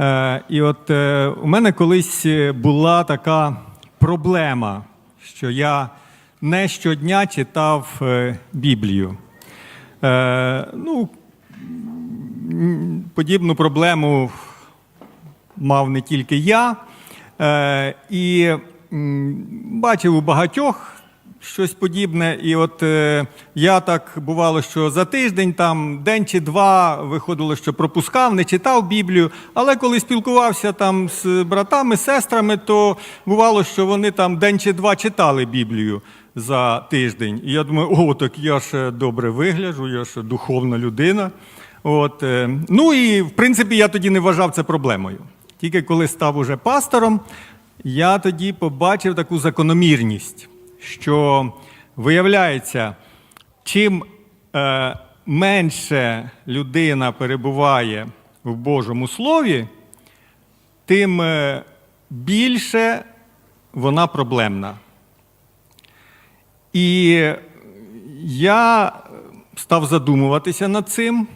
Е, і от е, у мене колись була така проблема, що я не щодня читав е, Біблію. Е, ну, подібну проблему мав не тільки я, е, і бачив у багатьох щось подібне. І от е, я так бувало, що за тиждень, там день чи два виходило, що пропускав, не читав Біблію. Але коли спілкувався там з братами, сестрами, то бувало, що вони там день чи два читали Біблію за тиждень. І я думаю, о, так я ж добре вигляджу, я ж духовна людина. От, е, ну і в принципі я тоді не вважав це проблемою. Тільки коли став уже пастором, я тоді побачив таку закономірність, що виявляється, чим е, менше людина перебуває в Божому Слові, тим е, більше вона проблемна. І я став задумуватися над цим,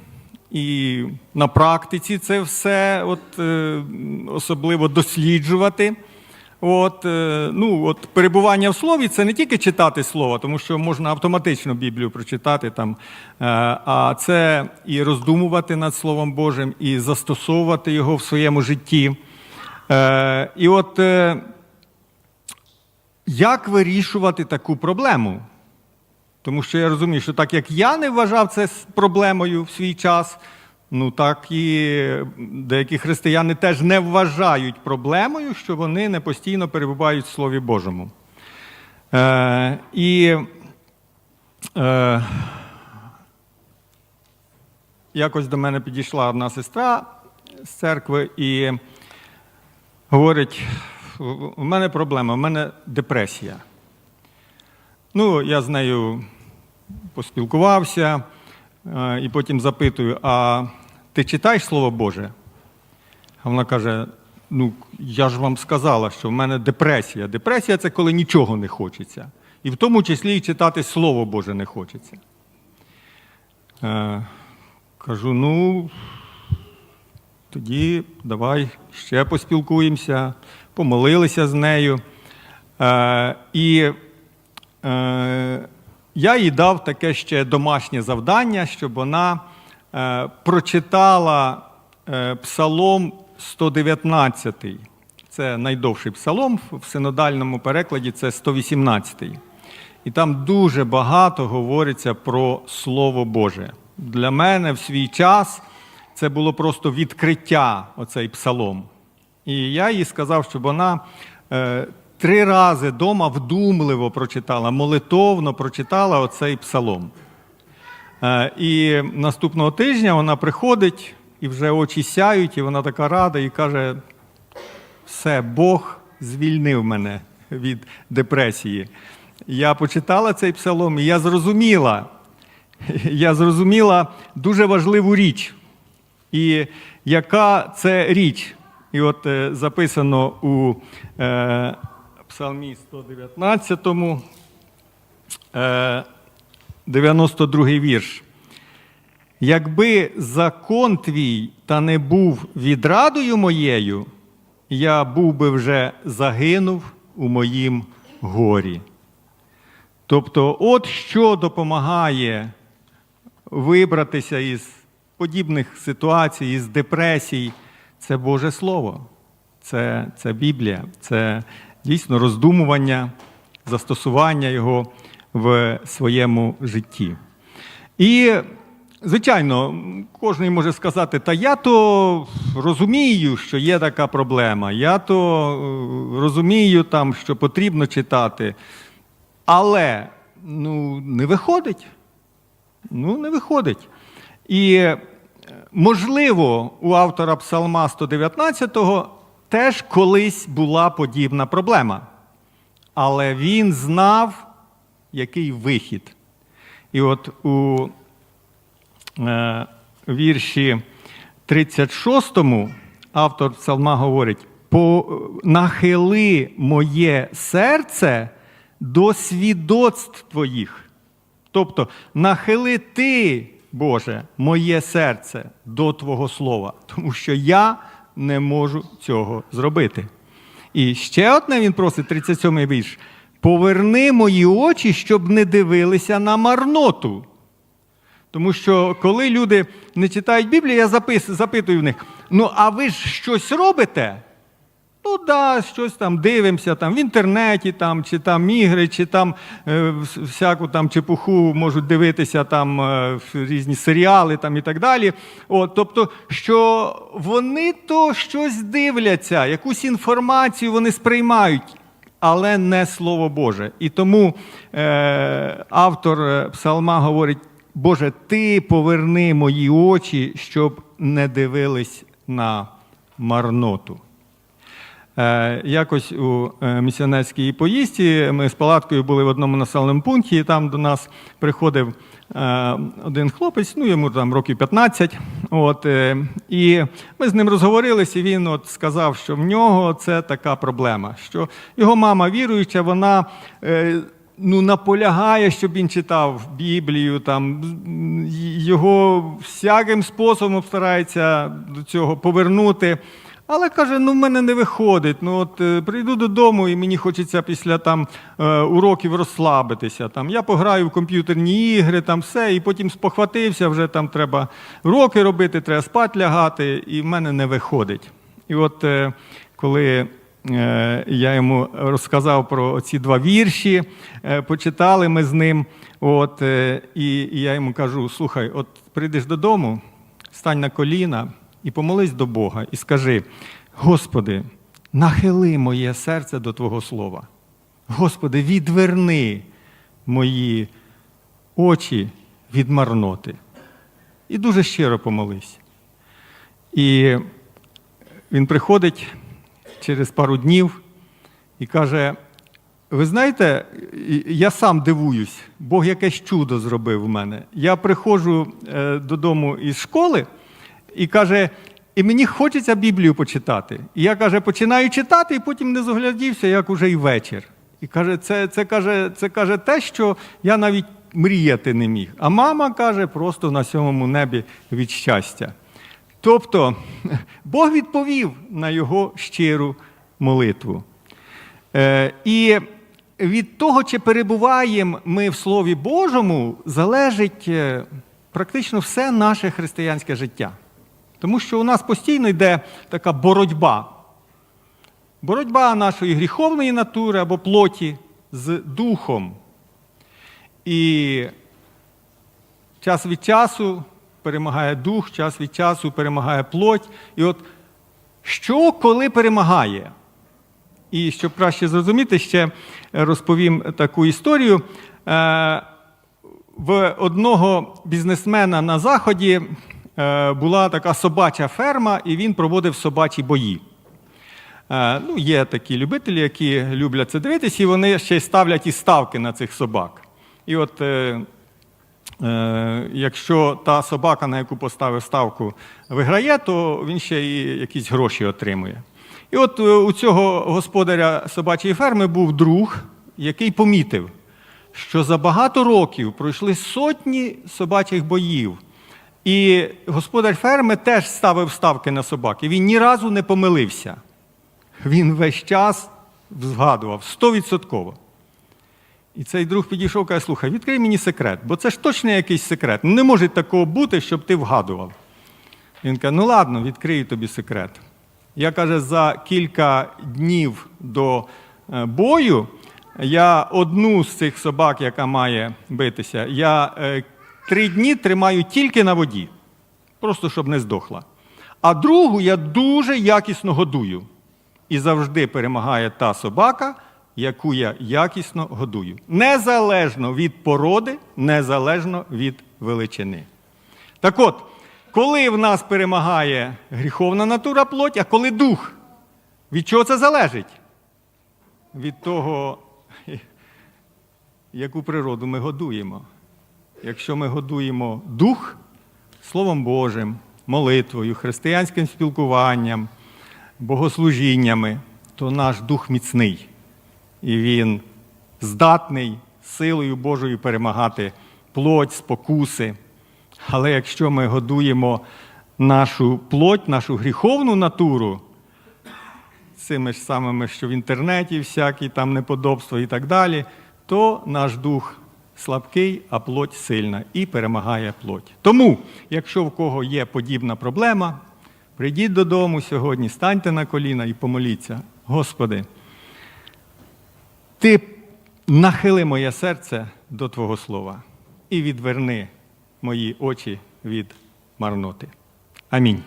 і на практиці це все от, е, особливо досліджувати. От, е, ну, от, перебування в слові це не тільки читати слово, тому що можна автоматично Біблію прочитати, там, е, а це і роздумувати над Словом Божим, і застосовувати його в своєму житті. Е, І от як вирішувати таку проблему? Тому що я розумію, що так як я не вважав це проблемою в свій час, ну так і деякі християни теж не вважають проблемою, що вони не постійно перебувають в Слові Божому. Е, і е, якось до мене підійшла одна сестра з церкви і говорить: у мене проблема, у мене депресія. Ну, я з нею поспілкувався е, і потім запитую: а ти читаєш Слово Боже? А вона каже: ну, я ж вам сказала, що в мене депресія. Депресія це коли нічого не хочеться. І в тому числі і читати Слово Боже не хочеться. Е, кажу, ну, тоді давай ще поспілкуємося, помолилися з нею. Е, і е, я їй дав таке ще домашнє завдання, щоб вона прочитала е, псалом 119. Це найдовший псалом в синодальному перекладі це 118. І там дуже багато говориться про Слово Боже. Для мене в свій час це було просто відкриття, оцей псалом. І я їй сказав, щоб вона е, три рази вдома вдумливо прочитала, молитовно прочитала оцей псалом. Е, і наступного тижня вона приходить, і вже очі сяють, і вона така рада і каже: все, Бог звільнив мене від депресії. Я почитала цей псалом, і я зрозуміла, я зрозуміла дуже важливу річ. І яка це річ? І от е, записано у е, Псалмі 119, е, 92 вірш. Якби закон твій та не був відрадою моєю, я був би вже загинув у моїм горі. Тобто, от що допомагає вибратися із подібних ситуацій, із депресій, це Боже Слово, це, це Біблія, це дійсно роздумування, застосування його в своєму житті. І, звичайно, кожен може сказати, та я то розумію, що є така проблема, я то е, розумію, там, що потрібно читати, але ну, не виходить. Ну, не виходить. І, е, можливо, у автора Псалма 119 теж колись була подібна проблема. Але він знав, який вихід. І от у е, вірші 36 автор Псалма говорить: нахили моє серце до свідоцтв твоїх. Тобто, нахили ти, Боже, моє серце до Твого слова, тому що я не можу цього зробити. І ще одне він просить, 37-й вірш. Поверни мої очі, щоб не дивилися на марноту. Тому що коли люди не читають Біблію, я запис, запитую в них: ну, а ви ж щось робите? Ну, да, щось там дивимося там в інтернеті, там, чи там ігри, чи там е, всяку там чепуху можуть дивитися там е, різні серіали там, і так далі. От, тобто, що вони то щось дивляться, якусь інформацію вони сприймають, але не Слово Боже. І тому е, автор е, псалма говорить: Боже, ти поверни мої очі, щоб не дивились на марноту. Е, Якось у е, місіонерській поїздці ми з палаткою були в одному населеному пункті, і там до нас приходив е, один хлопець, ну йому там років 15. От, і ми з ним розговорилися, і він от сказав, що в нього це така проблема, що його мама віруюча, вона. Ну, наполягає, щоб він читав Біблію, там його всяким способом старається до цього повернути. Але каже, ну в мене не виходить. Ну от е, прийду додому, і мені хочеться після там е, уроків розслабитися. Там я пограю в комп'ютерні ігри, там все, і потім спохватився, вже там треба уроки робити, треба спати лягати, і в мене не виходить. І от е, коли я йому розказав про ці два вірші, почитали ми з ним. От, і я йому кажу: слухай, от прийдеш додому, стань на коліна і помолись до Бога, і скажи: Господи, нахили моє серце до Твого Слова. Господи, відверни мої очі від марноти. І дуже щиро помолись. І він приходить через пару днів і каже: ви знаєте, я сам дивуюсь, Бог якесь чудо зробив в мене. Я приходжу е, додому із школи і каже, і мені хочеться Біблію почитати. І я каже, починаю читати, і потім не зоглядівся, як уже і вечір. І каже, це, це, каже, це каже те, що я навіть мріяти не міг. А мама каже, просто на сьомому небі від щастя. Тобто Бог відповів на його щиру молитву. Е, І від того, чи перебуваємо ми в Слові Божому, залежить е, практично все наше християнське життя. Тому що у нас постійно йде така боротьба. Боротьба нашої гріховної натури або плоті з духом. І час від часу перемагає дух, час від часу перемагає плоть. І от що коли перемагає? І щоб краще зрозуміти, ще розповім таку історію. Е, В одного бізнесмена на Заході була така собача ферма, і він проводив собачі бої. Е, Ну, є такі любителі, які люблять це дивитися, і вони ще й ставлять і ставки на цих собак. І от е, Е, Якщо та собака, на яку поставив ставку, виграє, то він ще і якісь гроші отримує. І от е, у цього господаря собачої ферми був друг, який помітив, що за багато років пройшли сотні собачих боїв. І господар ферми теж ставив ставки на собак. І він ні разу не помилився. Він весь час згадував стовідсотково. І цей друг підійшов і каже, слухай, відкрий мені секрет, бо це ж точно якийсь секрет. Не може такого бути, щоб ти вгадував. Він каже, ну ладно, відкрию тобі секрет. Я каже, за кілька днів до е, бою я одну з цих собак, яка має битися, я е, три дні тримаю тільки на воді, просто щоб не здохла. А другу я дуже якісно годую. І завжди перемагає та собака, яку я якісно годую. Незалежно від породи, незалежно від величини. Так от, коли в нас перемагає гріховна натура плоть, а коли дух, від чого це залежить? Від того, яку природу ми годуємо. Якщо ми годуємо дух Словом Божим, молитвою, християнським спілкуванням, богослужіннями, то наш дух міцний. І він здатний силою Божою перемагати плоть, спокуси. Але якщо ми годуємо нашу плоть, нашу гріховну натуру, цими ж самими, що в інтернеті всякі там неподобства і так далі, то наш дух слабкий, а плоть сильна і перемагає плоть. Тому, якщо в кого є подібна проблема, прийдіть додому сьогодні, станьте на коліна і помоліться. Господи, ти нахили моє серце до Твого слова і відверни мої очі від марноти. Амінь.